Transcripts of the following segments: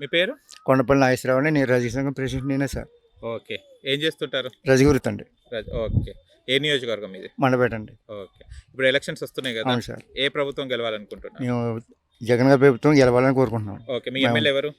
మీ పేరు? కొండపల్లి నాగేశ్వరరావు అండి. నేను రజక సంఘం ప్రెసిడెంట్ నేనే సార్. ఓకే. ఏం చేస్తుంటారు? రజగురుత్ అండి. రాజ్- ఓకే. ఏ నియోజకవర్గం ఇది? మండపేట అండి. ఓకే. ఇప్పుడు ఎలక్షన్స్ వస్తున్నాయి కదా. అవును సార్. ఏ ప్రభుత్వం గెలవాలనుకుంటున్నారు? మేము జగన్ గారి ప్రభుత్వం గెలవాలని కోరుకుంటున్నాం. ఓకే. మీ ఎమ్మెల్యే ఎవరు?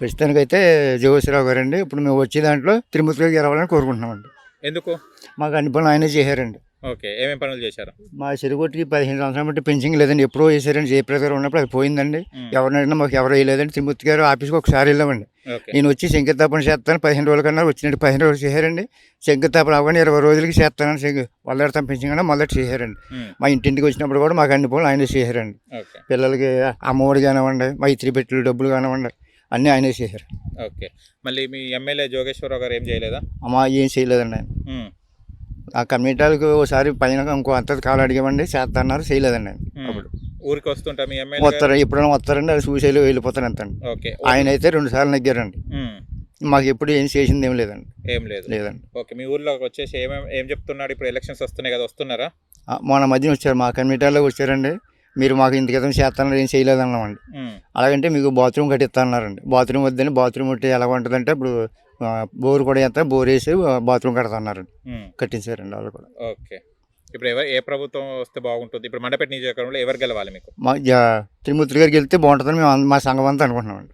ప్రస్తుతానికైతే జగేశ్వరరావు గారు అండి ఇప్పుడు మేము వచ్చే దాంట్లో తిరుమతి గారు గెలవాలని కోరుకుంటున్నామండి. ఎందుకు? మాకు అన్ని పనులు ఆయనే చేశారండి. ఓకే ఏమేం పనులు చేశారు? మా చెరుగొట్టికి పదిహేను సంవత్సరాల బట్టి పెన్షన్ లేదండి. ఎప్పుడో వేసారండి. జయప్రద గారు ఉన్నప్పుడు అది పోయిందండి. ఎవరినైనా మాకు ఎవరు వేయలేదండి. తిరుమూర్తి గారు ఆఫీస్కి ఒకసారి వెళ్ళామండి. నేను వచ్చి శంకుస్థాపన చేస్తాను. పదిహేను రోజుల కన్నా వచ్చినట్టు పదిహేను రోజులు చేశారండి. శంకుస్థాపన అవగానే ఇరవై రోజులకి చేస్తానని శంకు మొదలెడతాం పెన్షన్ కన్నా మొదటి చేశారండి. మా ఇంటింటికి వచ్చినప్పుడు కూడా మాకు అన్ని పనులు ఆయనే చేశారండి. పిల్లలకి అమ్మఒడి కానివ్వండి మా ఇత్రి పెట్టులు డబ్బులు కానివ్వండి అన్నీ ఆయనే చేశారు. ఓకే. మళ్ళీ మీ ఎమ్మెల్యే జోగేశ్వరరావు గారు ఏం చేయలేదా? అమ్మ ఏం చేయలేదండి ఆయన. ఆ కమ్యూనిటాలకు ఒకసారి పైన ఇంకో అంత కాలు అడిగామండి చేస్తున్నారు చేయలేదండి. అప్పుడు. ఊరికి వస్తుంటా? వస్తారు ఎప్పుడైనా వస్తారండి అది చూసేలు వెళ్ళిపోతారు అంతండి ఓకే. ఆయన అయితే రెండు సార్లు నెగ్గారండి. మాకు ఎప్పుడు ఏం చేసింది ఏం లేదండి. ఏం లేదు. లేదండి. ఓకే మీ ఊర్లోకి వచ్చేసి ఏమేం ఏం చెప్తున్నాడు? ఇప్పుడు ఎలక్షన్స్ వస్తున్నాయి కదా వస్తున్నారా? మొన్న మధ్యన వచ్చారు మా కమ్యూనిటీలో వచ్చారండి. మీరు మాకు ఇంత క్రితం చేస్తానన్నారు ఏం చేయలేదన్నామండి. ఉమ్, అలాగంటే మీకు బాత్రూమ్ కట్టిస్తానన్నారండి. బాత్రూమ్ వద్దని బాత్రూమ్ ఉంటే ఎలా ఉంటుందంటే ఇప్పుడు బోర్ కూడా ఎంత బోర్ వేసి బాత్రూమ్ కడతాన్నారండి కట్టించారండి వాళ్ళు కూడా. ఓకే. ఇప్పుడు ఎవరు ఏ ప్రభుత్వం వస్తే బాగుంటుంది? ఇప్పుడు మండపేట నియోజకవర్గంలో ఎవరు గెలవాలి మీకు? మా త్రిమూర్తి గారికి వెళ్తే బాగుంటుందని మేము మా సంఘం అంతా అనుకుంటున్నామండి.